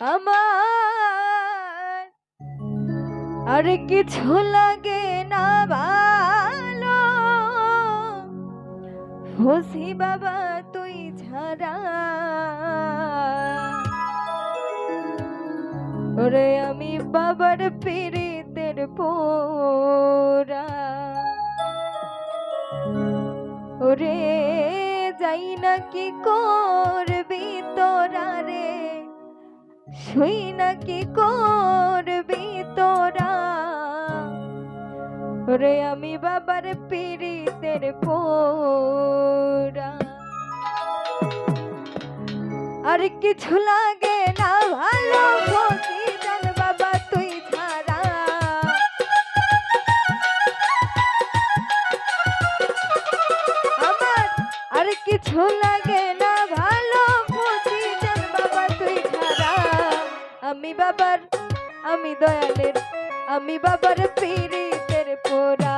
আমার। আর কিছু লাগে না ভালো। খুশি বাবা, তুই ছাড়া। ওরে আমি বাবার পীড়িতের পোরা ওরে যাই না কি করবি তোরা রে? শুই না কি করবি তোরা? ওরে আমি বাবার পীড়িতের পোরা আর কিছু লাগে না ভালো বাবা, তুই আমার আর কিছু লাগে আমি বাবার আমি দয়ালের আমি বাবার পীড়িতের পোরা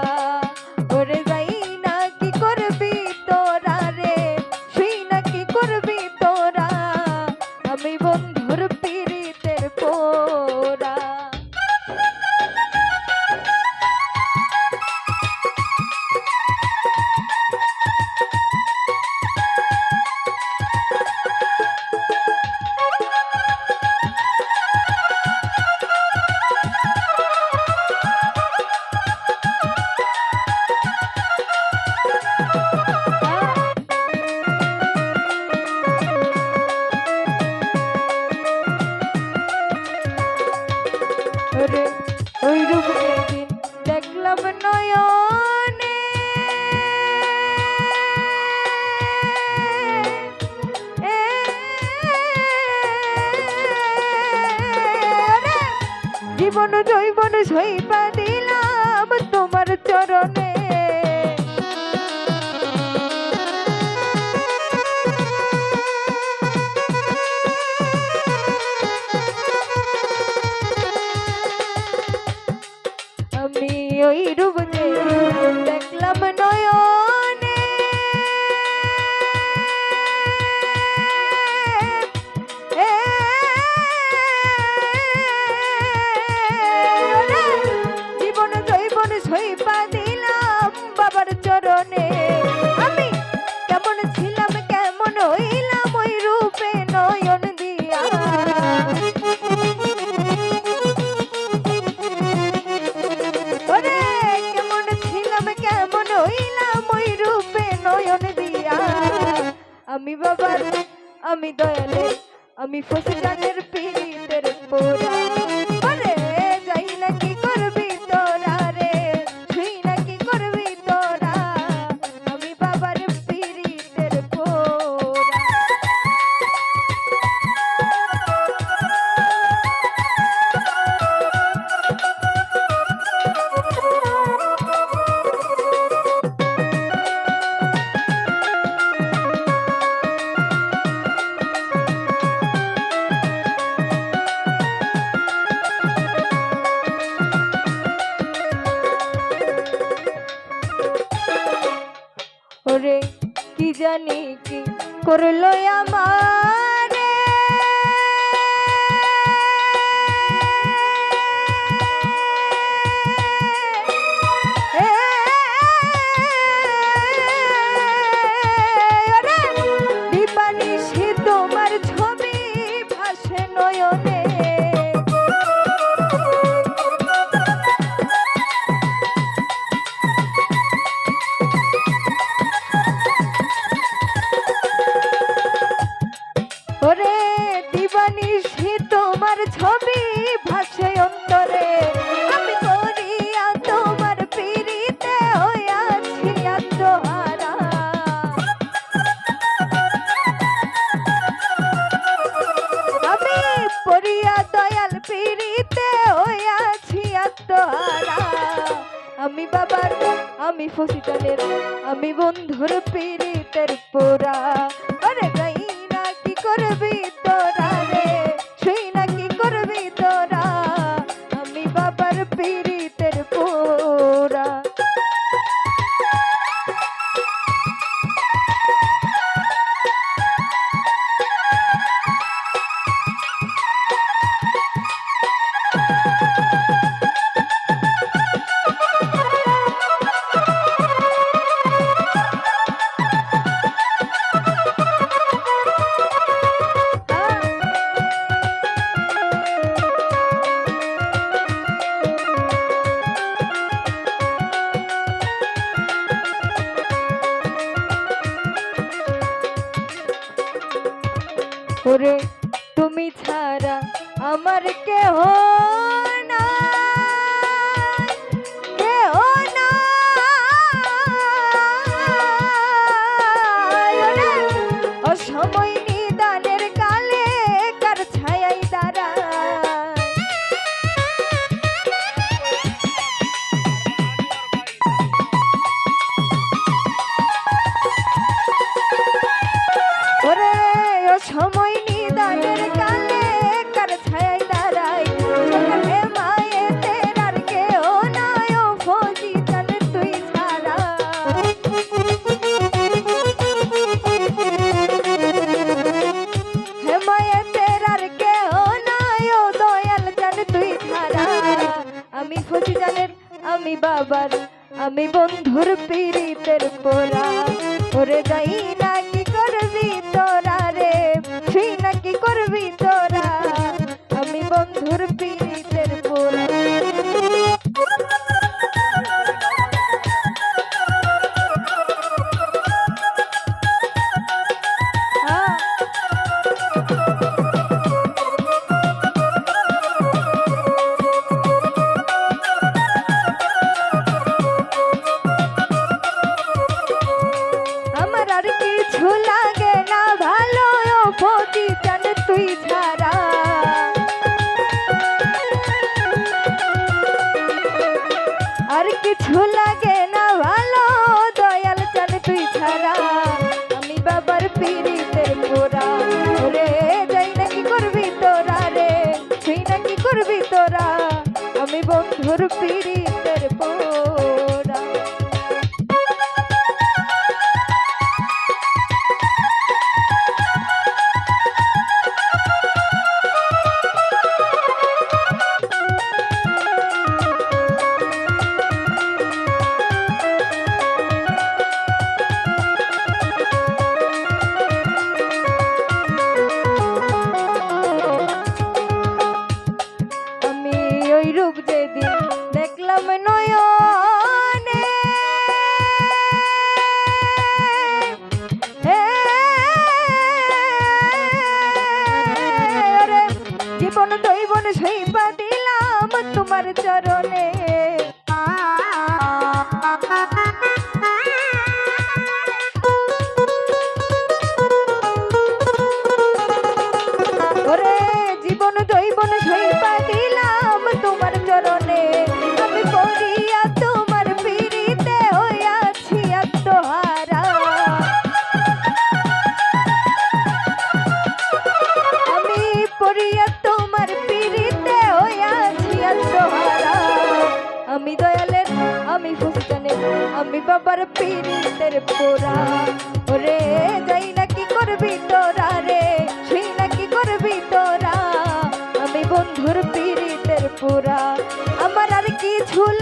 ওরে ওই রূপ একদিন দেখলাম নয়নে। জীবন জৈবন সইবা দিলাম তোমার চরণে। আমি ওই রূপ দেখলাম নয়নে। আমি বাবার আমি দয়ালে আমি ফসিলানের পীড়িতের পোরা জানি কি করল আমারে? বন্ধুর পীড়িতের পোরা আরে গাই না আমি বন্ধুর পীড়িতের পোড়া ওরে গাই কিছু লাগে না ভালো, দয়াল চান তুই ছাড়া। আমি বাবার পিড়িতে তোরা রে যাই না কি করবি তোরা রে? তুই না কি করবি তোরা? আমি বন্ধুর পিড়িতে পোড়া আমি বাবার পীড়িতের পোড়া। ওরে, যাই নাকি করবি তোরা রে? সেই না কি করবি তোরা? আমি বন্ধুর পীড়িতের পোড়া। আমার আর কি ঝুল